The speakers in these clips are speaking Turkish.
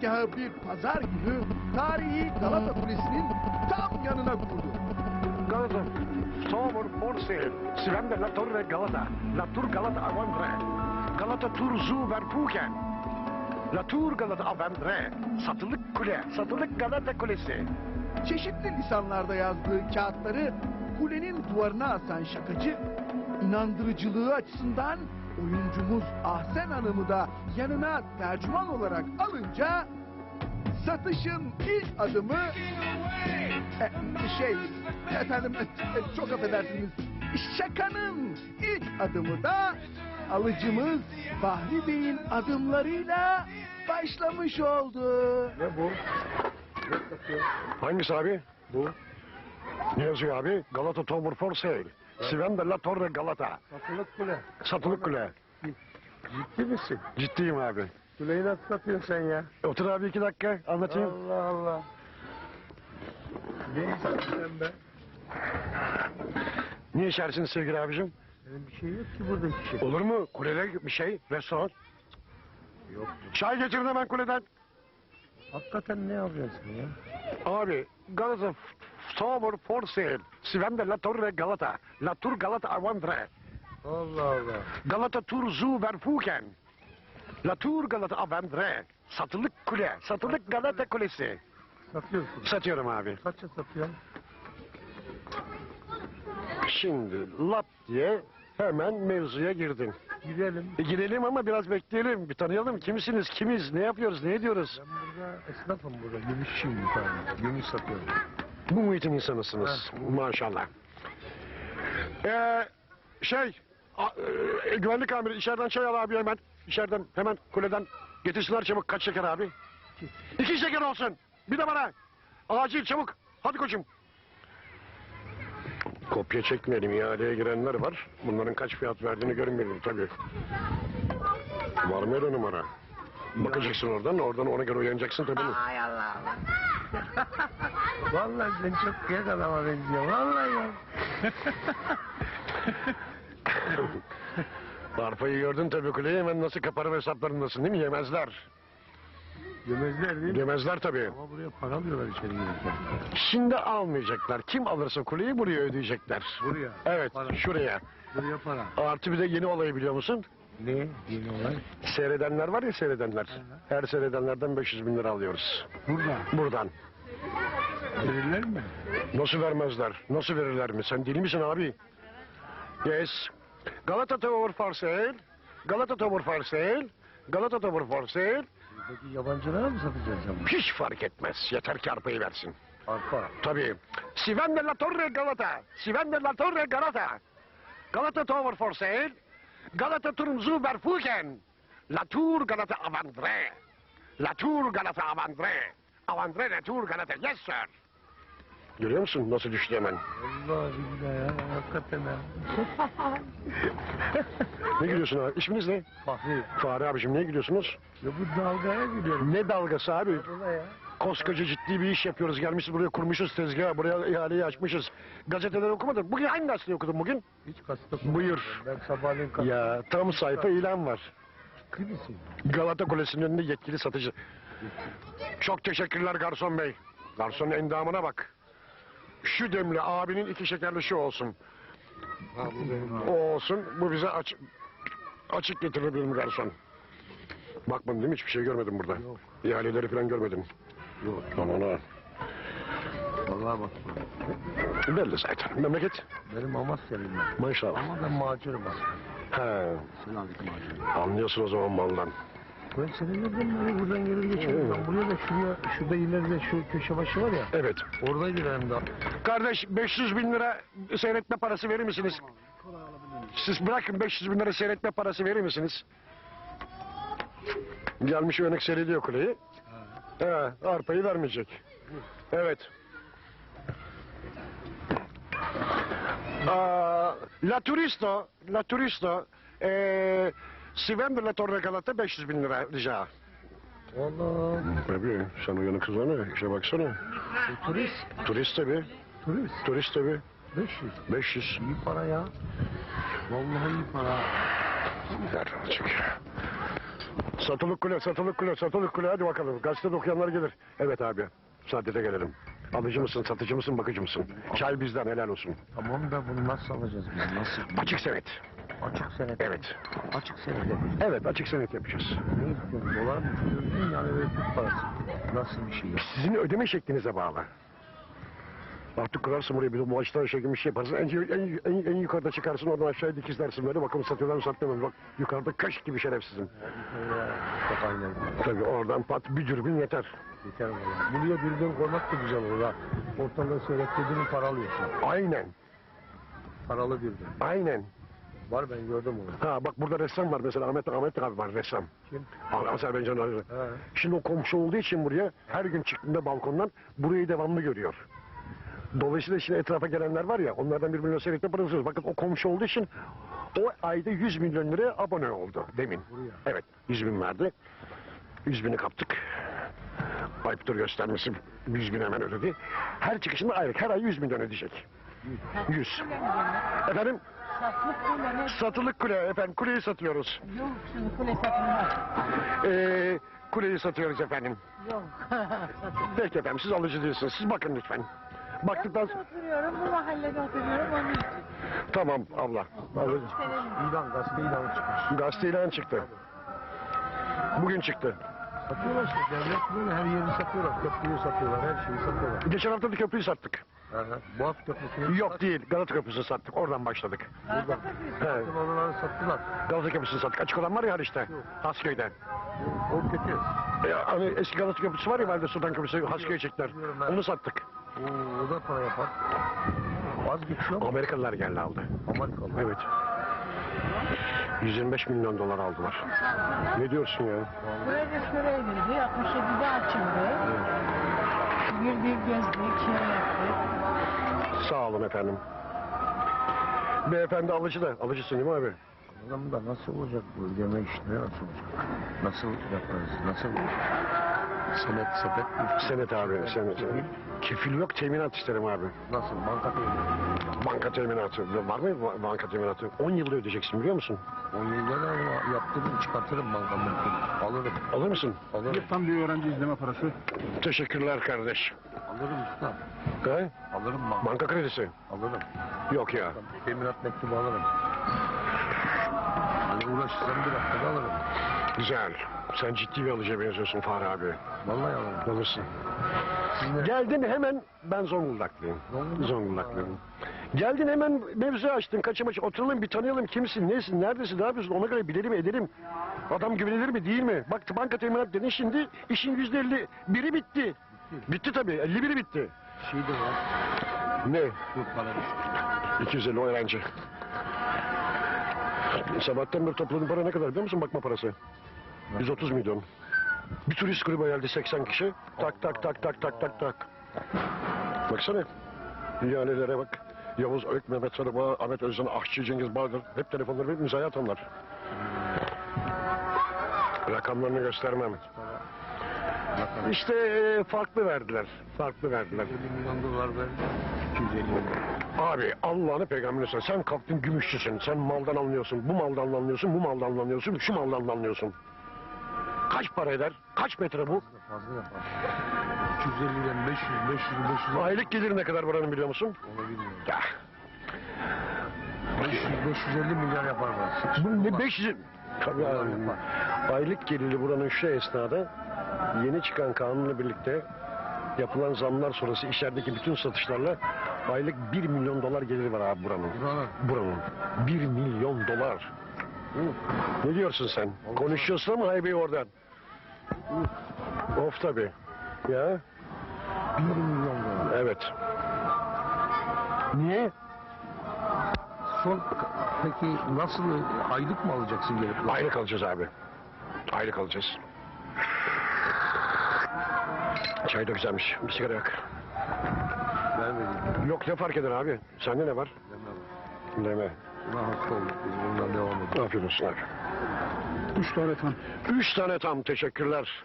tezgahı bir pazar günü tarihi Galata Kulesi'nin tam yanına kurdu. Galata, for sale. Sven de la Torre Galata. La Tour Galata Avandre. Galata Tour Zoo Verpuken. La Tour Galata Avandre. Satılık kule. Satılık Galata Kulesi. Çeşitli lisanlarda yazdığı kağıtları kulenin duvarına asan şakacı, inandırıcılığı açısından oyuncumuz Ahsen Hanım'ı da yanına tercüman olarak alınca satışın ilk adımı e, şey efendim e, çok affedersiniz şakanın ilk adımı da alıcımız Bahri Bey'in adımlarıyla başlamış oldu. Ne bu? Hangisi abi? Bu. Ne yazıyor abi? Galata Tower for sale. Sven de la Torre Galata. Satılık kule. Satılık kule. Ciddi misin? Ciddiyim abi. Kuleyi nasıl satıyorsun sen ya? Otur abi iki dakika anlatayım. Allah Allah. Ne sen be? Niye içersiniz sevgili abicim? Benim bir şey yok ki burada hiç şey. Olur mu? Kulede bir şey, restoran. Yok. Çay getirin hemen kuleden. Hakikaten ne yapacaksın ya? Abi Galata Tower for sale. Sven de la Torre Galata. La Tour Galata Avandre. Allah Allah. Galata Tour Zoo Verfuken. La Tour Galata Avandre. Satılık kule. Satılık Galata Kulesi. Satıyorsun. Satıyorum abi. Kaça satıyorsun? Şimdi lap diye hemen mevzuya girdin. Gidelim. E, girelim ama biraz bekleyelim. Bir tanıyalım. Kimsiniz? Kimiz? Ne yapıyoruz? Ne ediyoruz? Ben burada esnafım burada. Gümüşçüyüm bir tane. Gümüş satıyorum. Bu muhitin insanısınız. Maşallah. Ee, şey, a- e, güvenlik amiri içeriden çay al abi hemen. İçeriden hemen kuleden getirsinler çabuk. Kaç şeker abi? İki şeker olsun. Bir de bana. Acil çabuk. Hadi koçum. Kopya çekmeyelim. ihaleye girenler var. Bunların kaç fiyat verdiğini görmeyelim tabii. Var mı öyle numara? Bakacaksın oradan, oradan ona göre uyanacaksın tabii. Ay Allah Allah. Vallahi sen çok kıyak adama benziyorsun. Vallahi ya. Arpayı gördün tabii kuleyi hemen nasıl kaparım hesaplarındasın değil mi? Yemezler. Yemezler değil mi? Yemezler tabii. Ama buraya para alıyorlar içeri girerken. Şimdi almayacaklar. Kim alırsa kuleyi buraya ödeyecekler. Buraya. Evet Para. şuraya. Buraya para. Artı bir de yeni olayı biliyor musun? Ne? Yeni olay. Seyredenler var ya seyredenler. Her seyredenlerden 500 bin lira alıyoruz. Burada. Buradan. Verirler mi? Nasıl vermezler? Nasıl verirler mi? Sen deli misin abi? Yes. Galata Tower for sale. Galata Tower for sale. Galata Tower for sale. Peki yabancılara mı sen bunu? Hiç fark etmez. Yeter ki arpayı versin. Arpa. Tabii. Sven de la Torre Galata. Sven de la Torre Galata. Galata Tower for sale. Galata Turmzu Verfuken. La Tour Galata Avandre. La Tour Galata Avandre. Avandre La Tour Galata. Yes sir. Görüyor musun nasıl düştü hemen? Allah billahi ya. Hakikaten ha. Ne gülüyorsun abi? İsminiz ne? Fahri. Fahri abicim niye gülüyorsunuz? Ya bu dalgaya gülüyorum. Ne dalgası abi? Ne ya? Koskoca ciddi bir iş yapıyoruz. Gelmişiz buraya kurmuşuz tezgahı. Buraya ihaleyi açmışız. Gazeteleri okumadın. Bugün hangi gazeteyi okudun bugün? Hiç gazete okumadım. Buyur. Ben sabahleyin kalktım. Ya tam sayfa ilan var. Ciddi misin? Galata Kulesi'nin önünde yetkili satıcı. Çok teşekkürler garson bey. Garsonun endamına bak. Şu demli abinin iki şekerli şu olsun. Ha benim O olsun. Bu bize aç, açık getirebilir mi garson? Bakmadın değil mi? Hiçbir şey görmedim burada. Yok. İhaleleri falan görmedim. Yok. Ana ana. Vallahi bak. Belli zaten. Memleket. Benim Amasyalıyım ben. Maşallah. Ama ben macurum aslında. He. Selanik macurum. Anlıyorsun o zaman maldan. Ben senin nereden böyle buradan gelir geçiyorum. Ben buraya da şuraya, şurada ileride şu köşe başı var ya. Evet. Oradaydı benim de. Kardeş 500 bin lira seyretme parası verir misiniz? Siz bırakın 500 bin lira seyretme parası verir misiniz? Gelmiş örnek seyrediyor kuleyi. He, arpayı vermeyecek. Evet. Aa, La Turisto, La Turisto, eee La Torre Galata 500 bin lira rica. Allah. Tabii, sen uyanık kız mı? İşe baksana. Turist. Turist tabii, Turist. turist tabii. 500. 500. İyi para ya. Vallahi iyi para. Ver açık. Satılık kule, satılık kule, satılık kule. Hadi bakalım. Gazetede okuyanlar gelir. Evet abi. Saadete gelelim. Alıcı mısın, satıcı mısın, bakıcı mısın? Çay bizden helal olsun. Tamam da bunu nasıl alacağız biz? Nasıl? Açık senet. Açık senet. Evet. Açık senet yapacağız. Evet açık senet yapacağız. Ne istiyorsun? Dolar mı istiyorsun? Yani böyle Türk parası. Nasıl bir şey ya? Sizin ödeme şeklinize bağlı. Artık kurarsın buraya bir de maaştan şey gibi bir şey yaparsın. En, en, en, en yukarıda çıkarsın oradan aşağıya dikizlersin böyle. Bakalım satıyorlar mı satmıyor mu? Bak yukarıda kaş gibi şerefsizim. Çok aynen. Tabii oradan pat bir dürbün yeter. Yeter valla. Buraya dürbün koymak da güzel olur ha. Ortalığı seyrettirdiğini para alıyorsun. Aynen. Paralı dürbün. Aynen. Var ben gördüm onu. Ha bak burada ressam var mesela Ahmet Ahmet abi var ressam. Kim? Azerbaycan abi. He. Şimdi o komşu olduğu için buraya her gün çıktığında balkondan burayı devamlı görüyor. Dolayısıyla şimdi etrafa gelenler var ya onlardan bir milyon seyretme parası Bakın o komşu olduğu için o ayda 100 milyon liraya abone oldu demin. Buraya. Evet 100 bin verdi. 100 bini kaptık. Ayıptır göstermesi 100 bin hemen ödedi. Her çıkışında aylık her ay 100 milyon ödeyecek. 100. Efendim Satlık kule ne? satılık kule efendim kuleyi satıyoruz. Yok şimdi kule satılmaz. Ee, kuleyi satıyoruz efendim. Yok. Peki efendim siz alıcı değilsiniz. Siz bakın lütfen. Baktıktan Ben oturuyorum, bu mahallede oturuyorum onun için. Tamam abla. Alıcı. İlan, gazete ilanı çıkmış. Gazete ilan çıktı. Bugün çıktı. Satıyorlar işte. Devlet böyle her yeri satıyorlar. Köprüyü satıyorlar. Her şeyi satıyorlar. Geçen hafta da köprüyü sattık. Boğaz Köprüsü'nü Yok değil. Galata Köprüsü'nü sattık. Oradan başladık. Burada. He. Satın olanları sattılar. Galata Köprüsü'nü sattık. Açık olan var ya Haliç'te. Hasköy'de. O kötü. E, hani eski Galata Köprüsü var ya Valide Sultan Köprüsü. Hasköy'e çektiler. Biliyorum ben. Onu sattık. Oo, o da para yapar. Az geçiyor mu? Amerikalılar geldi aldı. Amerikalı. Evet. 125 milyon dolar aldılar. Ne diyorsun ya? Böyle şöyleydi, 67'de açıldı. Girdik, gezdik, şey yaptık. Sağ olun efendim. Beyefendi alıcı da. Alıcısın değil mi abi? Adam da nasıl olacak bu ödeme işleri nasıl olacak? Nasıl yaparız? Nasıl? Senet sepet mi? Senet abi. Senet. Kefil yok teminat isterim abi. Nasıl? Banka değil. Banka teminatı. Var mı ba- banka teminatı? 10 yılda ödeyeceksin biliyor musun? 10 yılda da yaptırırım çıkartırım banka mümkün. Alırım. Alır mısın? Alırım. Tam bir öğrenci izleme parası. Teşekkürler kardeş. Alırım usta. He? Alırım banka. Banka kredisi. Alırım. Yok ya. Teminat mektubu alırım. Hani uğraşırsam bir dakikada alırım. Güzel. Sen ciddi bir alıcıya benziyorsun Fahri abi. Vallahi alırım. Alırsın. Geldin hemen ben Zonguldaklıyım. Zonguldak. Zongullaklıyım. Geldin hemen mevzu açtın. Kaçı maçı oturalım bir tanıyalım kimsin, nesin, neredesin, ne yapıyorsun ona göre bilelim edelim. Adam güvenilir mi değil mi? Bak banka teminat dedin şimdi işin yüzde elli biri bitti. Bitti tabii 51'i bitti. Şey de var. Ne? Düştü. 250 öğrenci. Sabahtan beri topladığın para ne kadar biliyor musun bakma parası? 130 milyon. Bir turist grubu geldi 80 kişi. Tak tak tak tak tak tak tak. Baksana. İhalelere bak. Yavuz Ök, Mehmet Sarıbağ, Ahmet Özcan, Ahçı, Cengiz Bahadır. Hep telefonları verip imzaya atanlar. Rakamlarını göstermem. İşte e, farklı verdiler. Farklı verdiler. 50 milyon dolar verdi. 250 milyon. Abi Allah'ını peygamberine sen. Sen kalktın gümüşçüsün. Sen maldan anlıyorsun. Bu maldan anlıyorsun. Bu maldan anlıyorsun. Şu maldan anlıyorsun. Kaç para eder? Kaç metre bu? Fazla yapar. 250'den 500, 500, 500 Aylık geliri ne kadar buranın biliyor musun? onu bilmiyorum. Ya, 500, 550 milyar yapar burası. bu ne 500... Tabii abi. Aylık geliri buranın şu esnada yeni çıkan kanunla birlikte yapılan zamlar sonrası içerideki bütün satışlarla aylık 1 milyon dolar geliri var abi buranın. Buranın. Buranın. 1 milyon dolar. Ne diyorsun sen? Konuşuyorsun ama haybeyi oradan. Of tabi. Ya 1 milyon dolar. evet. Niye? Son, peki nasıl aylık mı alacaksın gelip? Aylık alacağız abi. Aylık alacağız. Çay da güzelmiş. Bir sigara yak. Ben vereyim. Yok ne fark eder abi? Sende ne var? Demem. Deme. Buna hasta olduk biz bundan devam edelim. Afiyet olsun abi. Üç tane tam. Üç tane tam teşekkürler.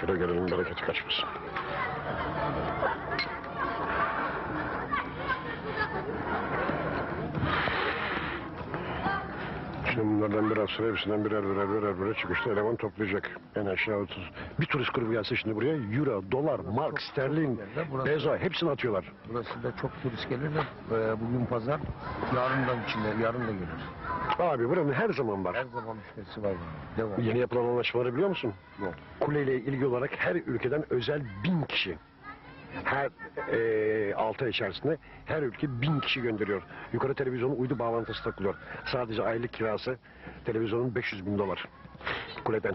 Şöyle gelelim bereketi kaçmasın. Şimdi bunlardan biraz sonra hepsinden birer birer birer birer çıkışta eleman toplayacak. En aşağı 30. Bir turist grubu gelse şimdi buraya euro, dolar, mark, sterlin, Burası- peso hepsini atıyorlar. Burası da çok turist gelir de e, bugün pazar yarından içinde yarın da gelir. Abi buranın her zaman var. Her zaman müşterisi var. Devam. Yeni yapılan anlaşmaları biliyor musun? Yok. Kuleyle ilgili olarak her ülkeden özel bin kişi. Her altı ay içerisinde her ülke bin kişi gönderiyor. Yukarı televizyonun uydu bağlantısı takılıyor. Sadece aylık kirası televizyonun 500 bin dolar. Kuleden.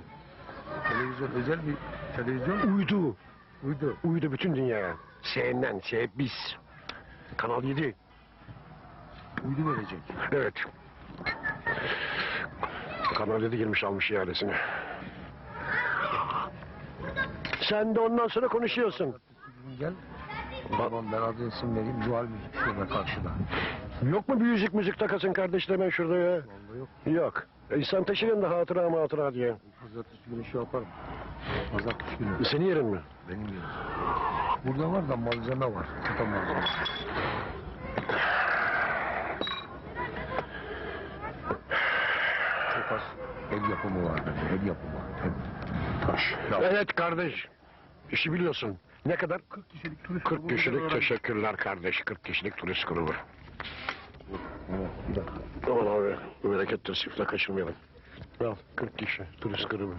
Televizyon özel bir televizyon Uydu. uydu. Uydu bütün dünyaya. CNN, CBS, Kanal 7. Uydu verecek. Evet. Kanal 7 girmiş almış ihalesini. Sen de ondan sonra konuşuyorsun. Gel. Zaman ben adı isim vereyim. Zuhal Müzik şurada karşıda. Yok mu bir yüzük müzik takasın kardeş hemen şurada ya? Vallahi yok. Yok. E, insan taşırın da hatıra mı hatıra diye. Pazartesi günü şey yaparım. Pazartesi günü. Senin yerin mi? Benim yerim. Burada var da malzeme var. Kupa malzemesi. Çok az el yapımı var benim. El yapımı. Hem taş. Ya, Evet kardeş. İşi biliyorsun. Ne kadar? 40 kişilik turist 40 kişilik teşekkürler kardeş. 40 kişilik turist grubu. Evet, bir dakika. Aman abi berekettir sifle kaçırmayalım. Al 40 kişi turist grubu.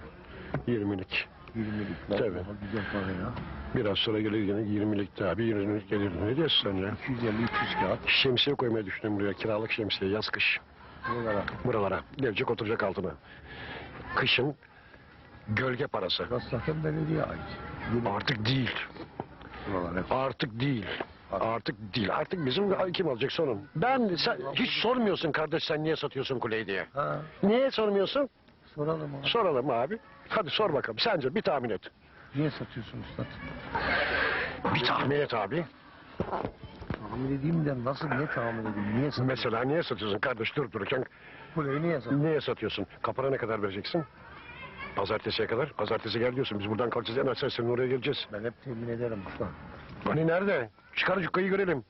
20'lik. 20'lik var. Tabii. Güzel para ya. Biraz sonra gelir yine 20'lik daha bir 20'lik gelir. Ne diyorsun sen ya? 250-300 kağıt. Şemsiye koymayı düşündüm buraya. Kiralık şemsiye yaz kış. Buralara. Buralara. Gelecek oturacak altına. Kışın gölge parası. Zaten belediye ait. Artık değil. Artık değil. Artık değil. Artık bizim kim alacak sonun? Ben sen hiç sormuyorsun kardeş sen niye satıyorsun kuleyi diye. Ha, Niye sormuyorsun? soralım abi. Soralım abi. Hadi sor bakalım. Sence bir tahmin et. Niye satıyorsun üstad? Bir tahmin et abi. Tahmin edeyim de nasıl ne tahmin edeyim? Niye satıyorsun? Mesela niye satıyorsun kardeş durup dururken Kuleyi niye satıyorsun? niye satıyorsun? Kapara ne kadar vereceksin? Pazartesiye kadar. Pazartesi gel diyorsun. Biz buradan kalkacağız. En aşağı senin oraya geleceğiz. Ben hep temin ederim usta. Hani nerede? Çıkar cukkayı görelim.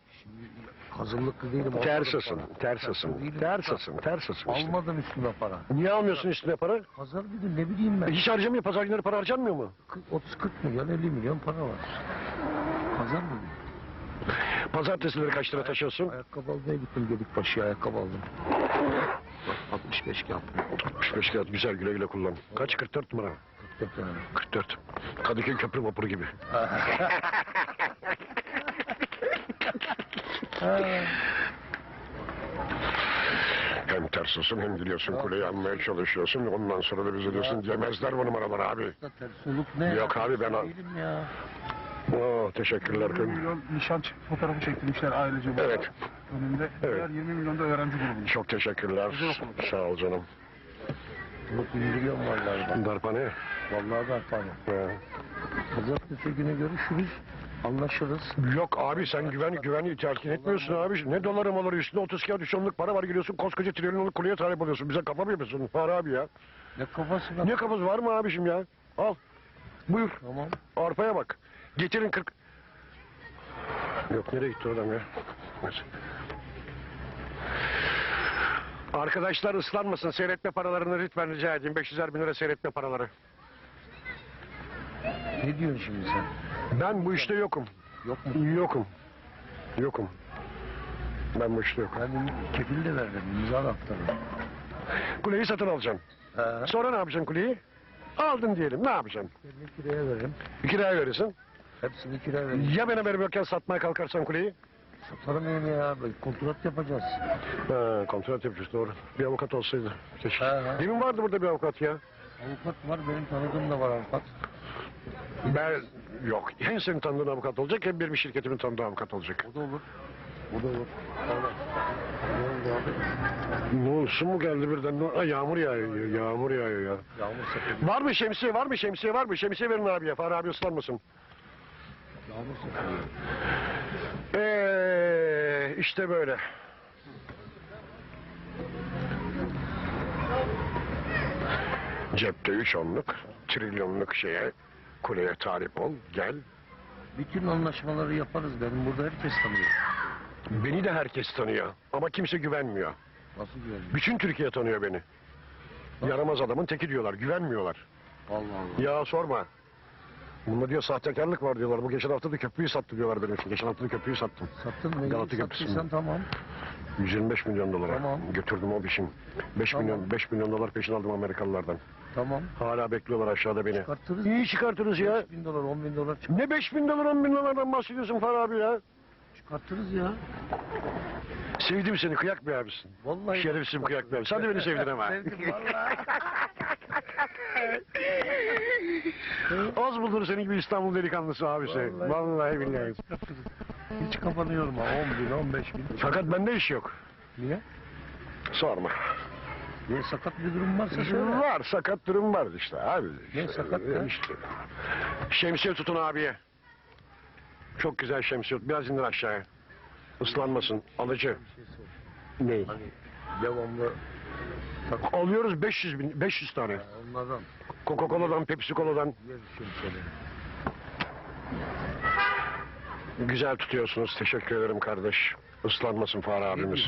Hazırlıklı değilim. almadım Tersasın, para. tersasın, değilim tersasın, usta. tersasın işte. Almadım üstüne para. Niye almıyorsun üstüne para? Pazar bir gün ne bileyim ben. E, Hiç harcamıyor. Pazar günleri para harcanmıyor mu? 30-40 milyon 50 milyon para var. Pazar mı? Pazartesileri kaç lira taşıyorsun? Ayakkabı almaya gittim Gedikbaşı'ya ayakkabı aldım. Bak 65 kağıt. 65 kağıt güzel güle güle kullan. Kaç? 44 numara. 44 tane. 44. Kadıköy köprü vapuru gibi. Hem tersasın hem biliyorsun kuleyi almaya çalışıyorsun. Ondan sonra da bize diyorsun yemezler bu numaraları abi. Ters soluk ne? Yok abi, ben ya. Oo, teşekkürler. 20 milyon nişan fotoğrafı çektirmişler ailece burada. Evet. Önünde. Evet. Diğer 20 milyon da öğrenci grubu. Çok teşekkürler. Sağ ol canım. Yok indiriyorum vallahi. Darpane. Vallahi da pardon. He. Pazartesi günü görüşürüz. Anlaşırız. Yok abi sen güven güveni telkin etmiyorsun abi. Ne doları maları üstünde 30 kağıt 3 onluk para var giriyorsun koskoca trilyonluk kuleye talep oluyorsun. Bize kafa mı yapıyorsun? Var abi ya. Ne kafası var? Ne kafası var mı abişim ya? Al. Buyur. Tamam. Arpaya bak. Getirin 40. Yok nereye gitti adam ya? Neyse. Arkadaşlar ıslanmasın. Seyretme paralarını lütfen rica edeyim. 500'er bin lira seyretme paraları. Ne diyorsun şimdi sen? Ben bu işte yokum. Yok mu? Yokum. Yokum. Ben bu işte yokum. Ben kefil de verdim. İmza da attırdım. Kuleyi satın alacaksın. He. Sonra ne yapacaksın kuleyi? Aldın diyelim. Ne yapacaksın? Kiraya veririm. Kiraya verirsin. Hepsini kiraya veririm. Ya benim haberim yokken satmaya kalkarsan kuleyi? Satarım yani ya. Kontrat yapacağız. Ha, kontrat yapacağız doğru. Bir avukat olsaydı. Keşke. Ha, ha. Demin vardı burada bir avukat ya. Avukat var. Benim tanıdığım da var avukat. Ben yok. Hem senin tanıdığın avukat olacak hem benim şirketimin tanıdığı avukat olacak. O da olur. O da olur. Tamam. Ne olsun mu geldi birden? Ne- yağmur yağıyor ya. Yağmur yağıyor ya. Yağmur. Var mı şemsiye var mı şemsiye var mı? Şemsiye verin abiye. Fahri abi ıslanmasın. Eee işte böyle. Cepte üç onluk, trilyonluk şeye, kuleye talip ol, gel. Bütün anlaşmaları yaparız. Benim burada herkes tanıyor. Beni de herkes tanıyor ama kimse güvenmiyor. Nasıl güvenmiyor? Bütün Türkiye tanıyor beni. Yaramaz adamın teki diyorlar. Güvenmiyorlar. Allah Allah. Ya sorma. Bunda diyor sahtekarlık var diyorlar. Bu geçen hafta da köprüyü sattı diyorlar benim için. Geçen hafta da köprüyü sattım. Sattın neyi? Galata Köprüsü'nü. Tamam. 125 milyon dolara Tamam. götürdüm o biçim. 5 Tamam. milyon 5 milyon dolar peşin aldım Amerikalılardan. Tamam. Hala bekliyorlar aşağıda beni. Çıkartırız. İyi çıkartırız ya. 5 bin dolar 10 bin dolar çık- Ne 5 bin dolar 10 bin dolardan bahsediyorsun Far abi ya? çıkartırız ya. Sevdim seni kıyak bir abisin. Vallahi. Şerefsizim kıyak bir abi. Sen de beni sevdin ama. Sevdim vallahi. Az buldur senin gibi İstanbul delikanlısı abisi. Vallahi. Vallahi, billahi. Hiç kapanıyorum ha 10 bin 15 bin. Fakat bende iş yok. Niye? Sorma. Niye sakat bir durum varsa söyle. Var sakat durum var işte abi. Ne İşte, sakat ya? işte. Şemsiye tutun abiye. Çok güzel şemsiye tut. Biraz indir aşağıya. Islanmasın. Alıcı. Bir şey sor. Ne? Hani devamlı Alıyoruz 500 bin, 500 tane. onlardan Coca-Cola'dan, Pepsi Cola'dan. Güzel tutuyorsunuz. Teşekkür ederim kardeş. Islanmasın Fahri abimiz.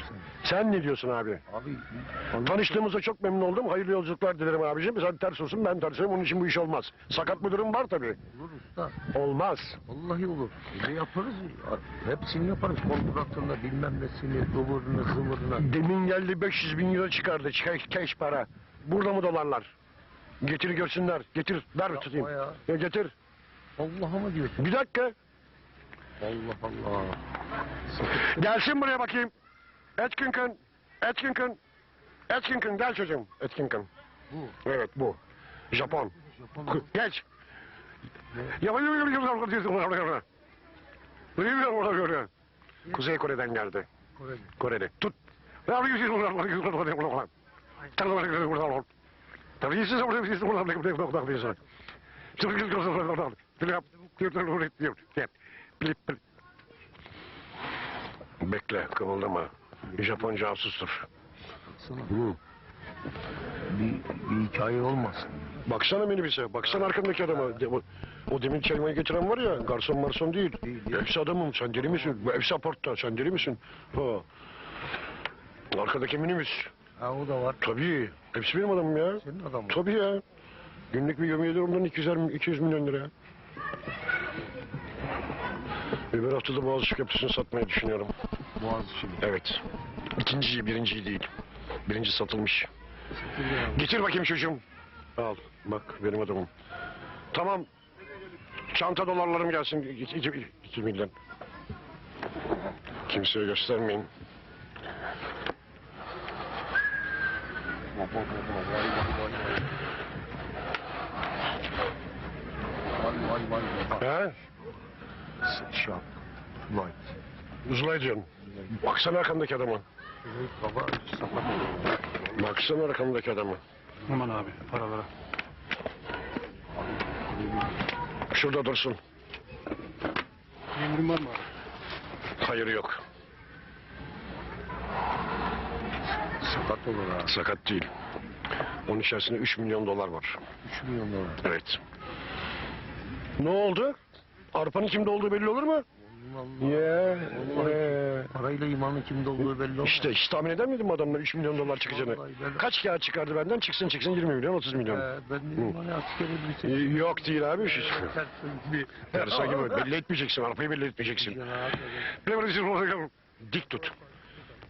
Sen ne diyorsun abi? Abi Tanıştığımıza çok memnun oldum. Hayırlı yolculuklar dilerim abicim. Sen ters olsun ben tersiyim. Onun için bu iş olmaz. Sakat bir durum var tabii. Olur usta. Olmaz. Vallahi olur. Ne yaparız? Hepsini yaparız. Kontratında bilmem nesini, ıvırını, zıvırını. Demin geldi 500 bin euro çıkardı. Keş, keş para. Burada mı dolarlar? Getir görsünler. Getir. Ver Yapma tutayım. ya. Ya getir. Allah'a mı diyorsun? Bir dakika. Allah Allah. Gelsin buraya bakayım. Etkinkin. Etkinkin. Etkinkin gel çocuğum. Etkinkin. Bu. Evet bu. Japon. Japon. Geç. Ya Kuzey Kore'den geldi. Kore'de. Kore'de. Tut. Bekle, kımıldama. Japon casustur. Hı. Bir, bir hikaye olmasın. Baksana minibüse, baksana arkandaki adama. O, o demin çaymayı getiren var ya, garson marson değil. Değil, değil. Hepsi adamım, sen deli misin? Bu Hepsi aportta, sen deli misin? Ha. Arkadaki minibüs. Ha o da var. Tabii, hepsi benim adamım ya. Senin adamın. Tabii ya. Günlük bir yemeği ondan 200, 200 milyon lira. Öbür hafta da Boğaziçi Köprüsü'nü satmayı düşünüyorum. Boğaziçi. Evet. İkinciyi, birinciyi değil. Birinci satılmış. Getir bakayım çocuğum. Al, bak benim adamım. Tamam. Çanta dolarlarım gelsin. İki, iki, iki milyon. Kimseye göstermeyin. Baba baba vay vay vay. Vay vay vay baba. He? Şap. Uzulay diyorsun. Baksana arkamdaki adama. Baksana arkamdaki adama. Aman abi paralara. Şurada dursun. Emrin var mı abi? Hayır yok. Sakat olur ha. Sakat değil. Onun içerisinde 3 milyon dolar var. 3 milyon dolar. Evet. Ne oldu? Arpanın kimde olduğu belli olur mu? Allah. Ya. Vallahi Parayla imanın kimde olduğu belli olmaz. İşte hiç tahmin eder miydim adamlar 3 milyon dolar çıkacağını? Vallahi ben- Kaç kağıt çıkardı benden? Çıksın çıksın 20 milyon 30 milyon. Ee, ben dedim hani askeri Ee, birisi. Yok değil abi. Şu, Tersin bir. Tersa gibi belli etmeyeceksin. Arpayı belli etmeyeceksin. Dik tut.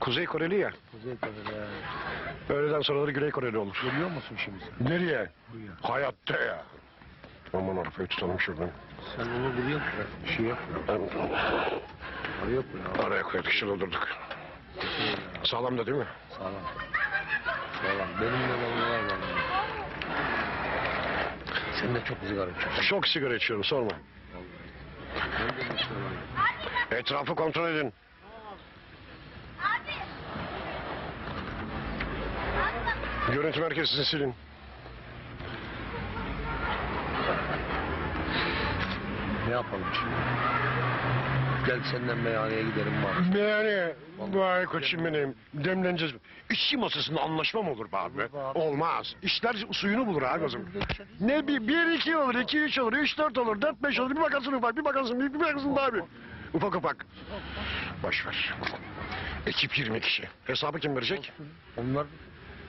Kuzey Koreli ya. Kuzey Kore'de. Öğleden sonraları Güney Koreli olur. Geliyor musun şimdi sen? Nereye? Buraya. Hayatta ya. Aman arpayı tutalım şuradan. Sen onu buraya koy. Şey yap ya. Ben Oraya koy. ya. araya koyduk şıldırdık. Sağlam da değil mi? Sağlam. Sağlam. Benim de var. Sen de çok sigara içiyorsun. Çok sigara içiyorum sorma. Ben de bir sigara içiyorum. Etrafı kontrol edin. Görüntü merkezini silin. Ne yapalım şimdi? Gel senden meyhaneye gidelim var. Yani vay koçum benim demleneceğiz. İşçi masasında anlaşma mı olur be abi? Olur be abi. Olmaz. İşler suyunu bulur abi o zaman. Ne bir, bir iki olur, iki üç olur, üç dört olur, dört beş olur. Bir bakarsın ufak, bir bakarsın büyük, bir bakarsın daha büyük. Ufak ufak. Boş ver. Ekip 20 kişi. Hesabı kim verecek? Onlar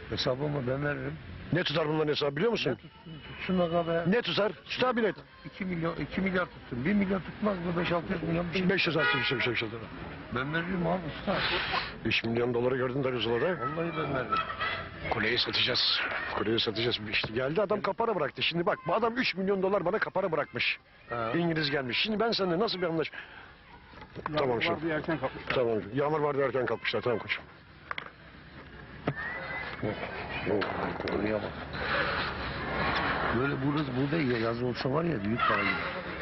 hesabımı ben veririm. Ne tutar bunların hesabı biliyor musun? Tutsun aga be. Ne tutar? Tutar bilet. 2 milyon, 2 milyar tutsun. 1 milyon tutmaz mı? 5-600 milyon bir şey. 500 artı bir şey bir şey bir şey. Ben veririm abi usta. 3 milyon doları gördün televizyonda. Vallahi ben veririm. Kuleyi satacağız. Kuleyi satacağız. İşte geldi adam kapara bıraktı. Şimdi bak bu adam 3 milyon dolar bana kapara bırakmış. Ha. İngiliz gelmiş. Şimdi ben seninle nasıl bir anlaş... Tamam şu. Vardı erken kapmışlar. Tamam. Yağmur vardı erken kalkmışlar. Tamam koçum. Oraya bak. Böyle burası burada ya yazı olsa var ya büyük para gider.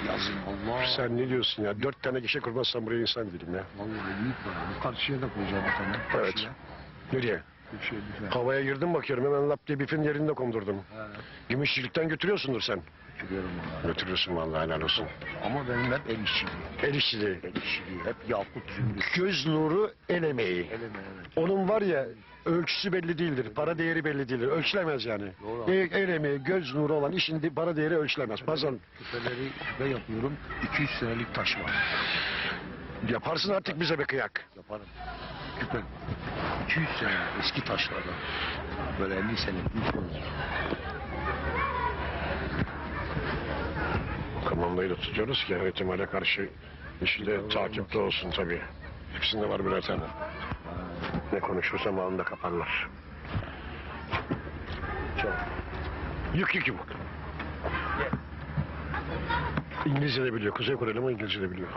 Yazın Allah. Sen ne diyorsun ya? Dört tane kişi kurmazsan buraya insan değilim ya. Vallahi büyük para. Bu karşıya da koyacağım bir tane. Evet. Karşıya. Nereye? Şey güzel. Havaya girdim bakıyorum hemen lap diye bifin yerinde kondurdum. Ha, Gümüşçülükten götürüyorsundur sen. götürüyorum onu. Götürüyorsun vallahi helal olsun. Ama benim hep el işçiliği. El işçiliği. El işçiliği. Hep yakut zümrüt. Göz nuru el emeği. Eleme evet. Onun var ya ölçüsü belli değildir. Para değeri belli değildir. Ölçülemez yani. Doğru. El, el emeği, göz nuru olan işin para değeri ölçülemez. Bazen Küpeleri küpe yapıyorum. 200 senelik taş var. yaparsın artık bize bir kıyak. Yaparım. Küpe. 200 sene eski taşlardan. Böyle 50 senelik. 100 senelik. Kumandayı da tutuyoruz ki her ihtimale karşı işi de takipte olsun tabii. Hepsinde var birer tane. Ne konuşursam anında kaparlar. Çok. Yük yük yük. İngilizce de biliyor. Kuzey Koreli ama İngilizce de biliyor.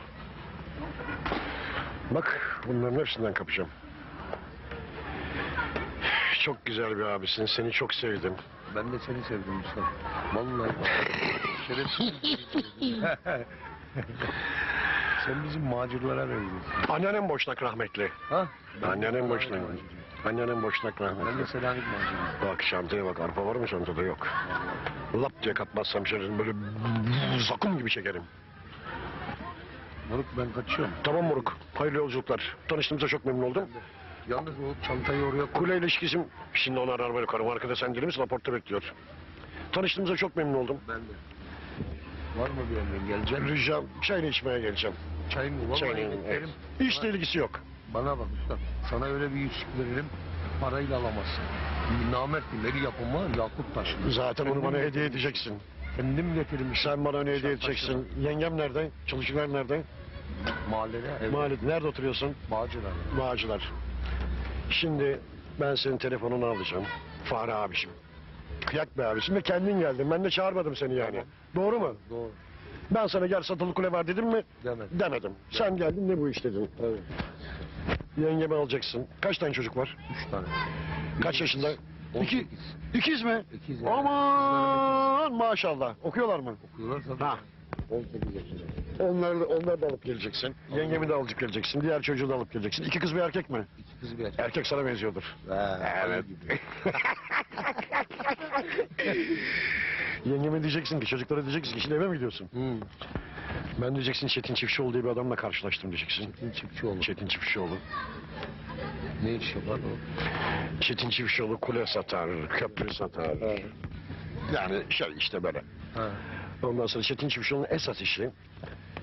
Bak bunların hepsinden kapacağım. Çok güzel bir abisin. Seni çok sevdim. Ben de seni sevdim usta. Vallahi. Şerefsiz. Sen bizim macirlara benziyorsun. Anneannem boşnak rahmetli. Ha? Anneannem boşnak. Anneannem boşnak Ben rahmetli. de Selanik maciri. Bak çantaya bak arpa var mı çantada yok. Lap diye katmazsam şöyle böyle zakum gibi çekerim. Moruk ben kaçıyorum. Tamam moruk. Hayırlı yolculuklar. Tanıştığımıza çok memnun oldum. Yalnız o çantayı oraya. Kule ilişkisi şimdi onu arar böyle karım arkada sen gelir misin raporta bekliyor. Tanıştığımıza çok memnun oldum. Ben de. Var mı bir emrin? Geleceğim. Rica çayını içmeye geleceğim. Çay mı? Çayını beklerim. Hiç de ilgisi yok. Bana bak usta. Sana öyle bir yüzük veririm. Parayla alamazsın. Namert bir yapımı yakut taşı. Zaten onu bana hediye edeceksin. Kendim getirmiş. Sen bana onu hediye edeceksin. Yengem nerede? Çalışırlar nerede? Mahallede. Evet. Mahalle. Nerede oturuyorsun? Bağcılar. Bağcılar. Şimdi ben senin telefonunu alacağım. Fahri abişim. Kıyak be abişim ve kendin geldin. Ben de çağırmadım seni yani. Tamam. Doğru mu? Doğru. Ben sana gel satılı kule var dedim mi? Demedim. Demedim. Sen geldin ne bu iş dedin. Evet. Yengemi alacaksın. Kaç tane çocuk var? Üç tane. Kaç yaşında? İki, 18. ikiz mi? İkiz yani. Aman maşallah. Okuyorlar mı? Okuyorlar tabii. Ha. 18 yaşında. Onlar, onlar da alıp geleceksin. Yengemi de alıp geleceksin. Diğer çocuğu da alıp geleceksin. İki kız bir erkek mi? İki kız bir erkek. Erkek sana benziyordur. Evet. Yengeme diyeceksin ki, çocuklara diyeceksin ki, şimdi eve mi gidiyorsun? Hmm. Ben diyeceksin Çetin Çiftçioğlu diye bir adamla karşılaştım diyeceksin. Çetin Çiftçioğlu. Çetin Çiftçioğlu. Ne iş yapar o? Çetin Çiftçioğlu kule satar, köprü satar. Yani şey işte böyle. Ha. Ondan sonra Çetin Çiftçioğlu'nun esas işi,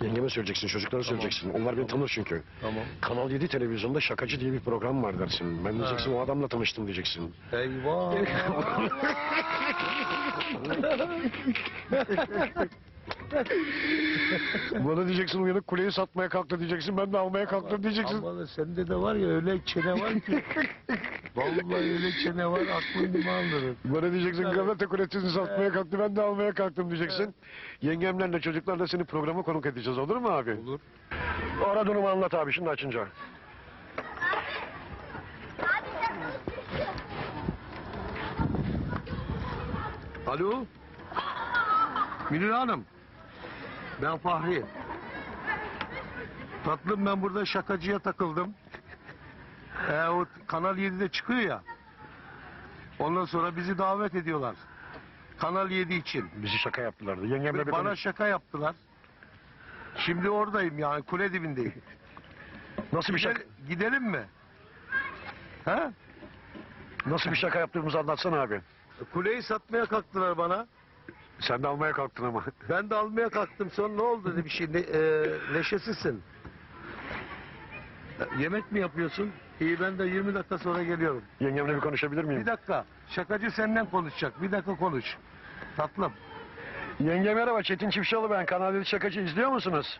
yengeme söyleyeceksin, çocuklara söyleyeceksin. Onlar beni tanır çünkü. Tamam. Kanal 7 televizyonda şakacı diye bir program var dersin. Ben diyeceksin o adamla tanıştım diyeceksin. Eyvah. Bana diyeceksin uyanık kuleyi satmaya kalktı diyeceksin. Ben de almaya kalktım diyeceksin. Ama sende de var ya öyle çene var ki. Vallahi öyle çene var aklın aldırır. Bana diyeceksin Evet. Galata Kulesi'ni satmaya kalktı ben de almaya kalktım diyeceksin. Yengemlerle çocuklarla seni programa konuk edeceğiz olur mu abi? Olur. Ara durumu anlat abi şimdi açınca. Alo. Münir Hanım. Ben Fahri. Tatlım ben burada şakacıya takıldım. Ee, o Kanal 7'de çıkıyor ya. Ondan sonra bizi davet ediyorlar. Kanal 7 için. Bizi şaka yaptılardı. Yengemle bir Bana konuş- şaka yaptılar. Şimdi oradayım yani kule dibindeyim. Nasıl bir şaka, Gidelim, gidelim mi? Ha? nasıl bir şaka yaptığımızı anlatsana abi. Kuleyi satmaya kalktılar bana. Sen de almaya kalktın ama. Ben de almaya kalktım. Sonra ne oldu dedi bir şey. Ne, e, neşesizsin. E, Yemek mi yapıyorsun? İyi ben de 20 dakika sonra geliyorum. Yengemle bir konuşabilir miyim? Bir dakika. Şakacı senden konuşacak. Bir dakika konuş. Tatlım. Yenge merhaba Çetin Çiftçioğlu ben. Kanal 7 Şakacı izliyor musunuz?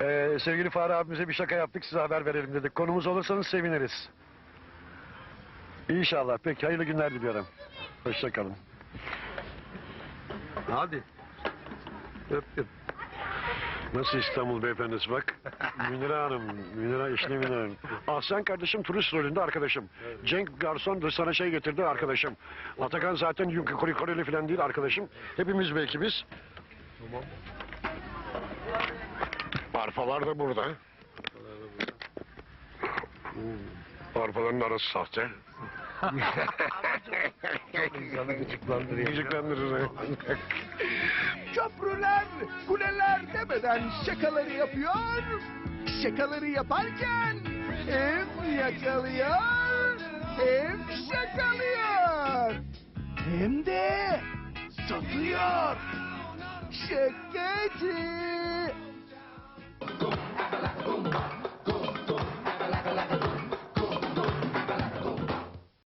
Ee, sevgili Fahri abimize bir şaka yaptık size haber verelim dedik. Konumuz olursanız seviniriz. İnşallah. Peki hayırlı günler diliyorum. Hoşçakalın. Hadi. Öptüm. Nasıl İstanbul beyefendisi bak. Münire Hanım, Münire işli Münire Hanım. Ahsen kardeşim turist rolünde arkadaşım. Cenk Garson da sana şey getirdi arkadaşım. Atakan zaten Yunke Kori Koreli falan değil arkadaşım. Hepimiz belki biz. Tamam. Arpalar da burada. Arpaların arası sahte. İnsanı gıcıklandırıyor. Gıcıklandırır. Köprüler, kuleler demeden şakaları yapıyor. Şakaları yaparken hem yakalıyor hem şakalıyor. Hem de satıyor. Şakacı.